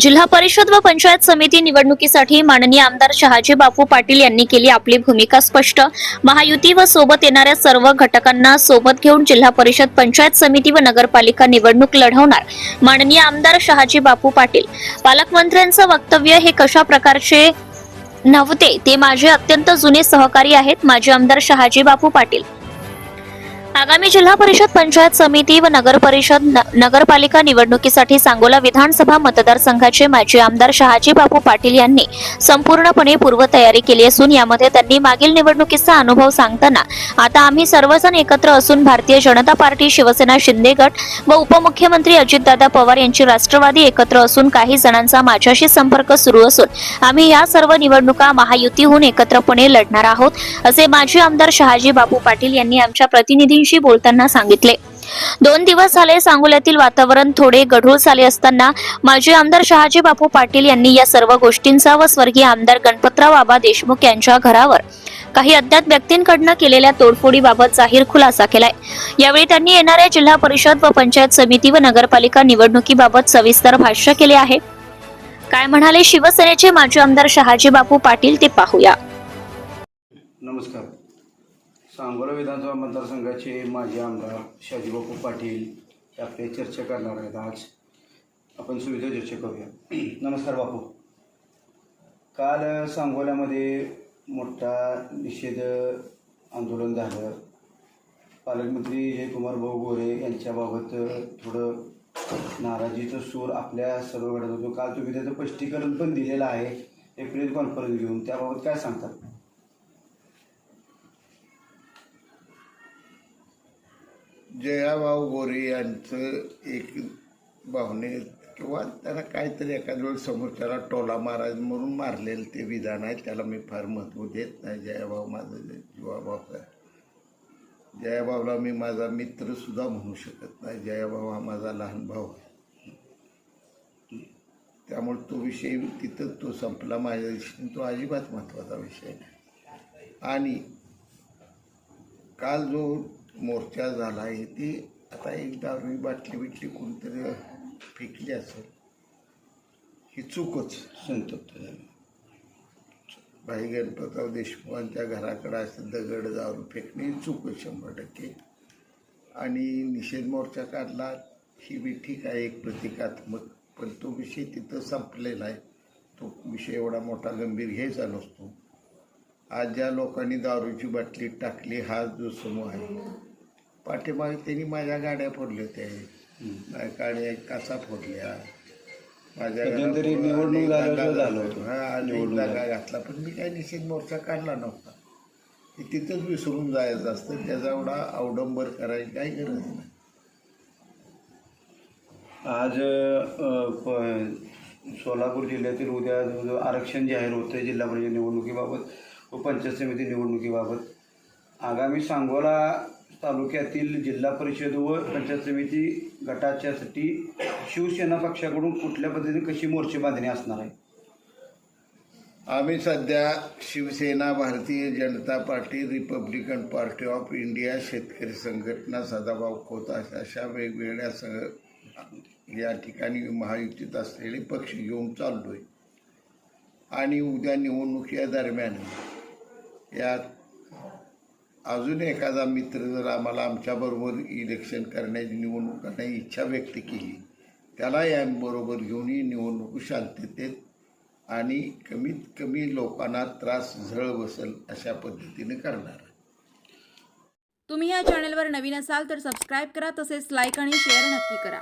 जिल्हा परिषद व पंचायत समिती निवडणुकीसाठी माननीय आमदार शहाजी बापू पाटील यांनी केली आपली भूमिका स्पष्ट. महायुती व सोबत येणाऱ्या सर्व घटकांना सोबत घेऊन जिल्हा परिषद पंचायत समिती व नगरपालिका निवडणूक लढवणार माननीय आमदार शहाजी बापू पाटील. पालकमंत्र्यांचं वक्तव्य हे कशा प्रकारचे नव्हते ते माझे अत्यंत जुने सहकारी आहेत माजी आमदार शहाजी बापू पाटील. आगामी जिल्हा परिषद पंचायत समिती व नगर परिषद न- नगरपालिका निवडणुकीसाठी सांगोला विधानसभा मतदारसंघाचे माजी आमदार शहाजी बापू पाटील यांनी संपूर्णपणे पूर्वतयारी केली असून यामध्ये त्यांनी मागील निवडणुकीचा अनुभव सांगताना आता आम्ही सर्वजण एकत्र असून भारतीय जनता पार्टी शिवसेना शिंदे गट व उपमुख्यमंत्री अजितदादा पवार यांची राष्ट्रवादी एकत्र असून काही जणांचा माझ्याशी संपर्क सुरू असून आम्ही या सर्व निवडणुका महायुतीहून एकत्रपणे लढणार आहोत असे माजी आमदार शहाजी बापू पाटील यांनी आमच्या प्रतिनिधींशी बोलताना सांगितले. दोन दिवस झाले सांगोल्यातील वातावरण थोडे गढूळ झाले असताना माजी आमदार शहाजी बापू पाटील यांनी या सर्व गोष्टींचा व स्वर्गीय आमदार गणपतराव बाबा देशमुख यांच्या घरावर काही अज्ञात व्यक्तींकडनं केलेल्या तोडफोडीबाबत जाहीर खुलासा केलाय. यावेळी त्यांनी येणाऱ्या जिल्हा परिषद व पंचायत समिती व नगरपालिका निवडणुकीबाबत सविस्तर भाष्य केले आहे. काय म्हणाले शिवसेनेचे माजी आमदार शहाजी बापू पाटील ते पाहूया. नमस्कार. सांगोला विधानसभा मतदारसंघाचे माजी आमदार शाजीबापू पाटील हे आपले चर्चा करणार आहेत आज. आपण सुविधा चर्चा करूया. नमस्कार बापू. काल सांगोल्यामध्ये मोठा निषेध आंदोलन झालं. पालकमंत्री जयकुमार भाऊ गोरे यांच्याबाबत थोडं नाराजीचं सूर आपल्या सर्व घडत होतो काल तुम्ही त्याचं स्पष्टीकरण पण दिलेलं आहे. एक प्रेस कॉन्फरन्स घेऊन. त्याबाबत काय सांगतात जयाभाऊ गोरे यांचं एक भावने किंवा त्यांना काहीतरी एखाद्या वेळेस समोरच्याला टोला महाराज म्हणून मारलेलं ते विधान आहे. त्याला मी फार महत्त्व देत नाही. जयाभाऊ माझं जीवाभाऊ आहे. जयाभाऊला मी माझा मित्रसुद्धा म्हणू शकत नाही. जयाभाऊ हा माझा लहान भाऊ आहे. त्यामुळे तो विषय तिथं तो संपला माझ्या दृष्टीने तो अजिबात महत्त्वाचा विषय नाही. आणि काल जो मोर्चा झाला आहे ती आता एक दारू बाटली बिटली कोणतरी फेकली असेल ही चूकच संतप्त झाली. भाई गणपतराव देशमुखांच्या घराकडे असं दगड दारू फेकणे ही चूकच शंभर टक्के. आणि निषेध मोर्चा काढला ही बी ठीक आहे एक प्रतिकात्मक पण तो विषय तिथं संपलेला आहे. तो विषय एवढा मोठा गंभीर घ्यायचा नसतो. आज ज्या लोकांनी दारूची बाटली टाकली हा जो समूह आहे. पाठीमागे त्यांनी माझ्या गाड्या फोडल्या होत्या गाड्या काचा फोडल्या. माझ्या. हा झाली. घातला पण मी काही निषेध मोर्चा काढला नव्हता. हे तिथंच विसरून जायचं असतं त्याचा एवढा अवडंबर करायची काही गरज नाही. आज सोलापूर जिल्ह्यातील उद्या आरक्षण जाहीर होतं जिल्हा परिषद निवडणुकीबाबत. व पंचायत समिती निवडणुकीबाबत. आगामी सांगोला तालुक्यातील जिल्हा परिषद व पंचायत समिती गटाच्यासाठी शिवसेना पक्षाकडून कुठल्या पद्धतीने कशी मोर्चे बांधणी असणार आहे? आम्ही सध्या Shivsena Bharatiya Janata party Republican Party of India Shetkari Sanghatana Sadabhau Khot अशा अशा वेगवेगळ्या संघ या ठिकाणी महायुतीत असलेले पक्ष घेऊन चाललो आहे आणि उद्या निवडणुकीच्या दरम्यान यात अजून एखादा मित्र जर आम्हाला आमच्याबरोबर इलेक्शन करण्याची निवडणूक करण्याची इच्छा व्यक्त केली त्याला याबरोबर घेऊन ही निवडणूक शांततेत आणि कमीत कमी लोकांना त्रास झळ बसेल अशा पद्धतीने करणार. तुम्ही या चॅनलवर नवीन असाल तर सबस्क्राईब करा तसेच लाईक आणि शेअर नक्की करा.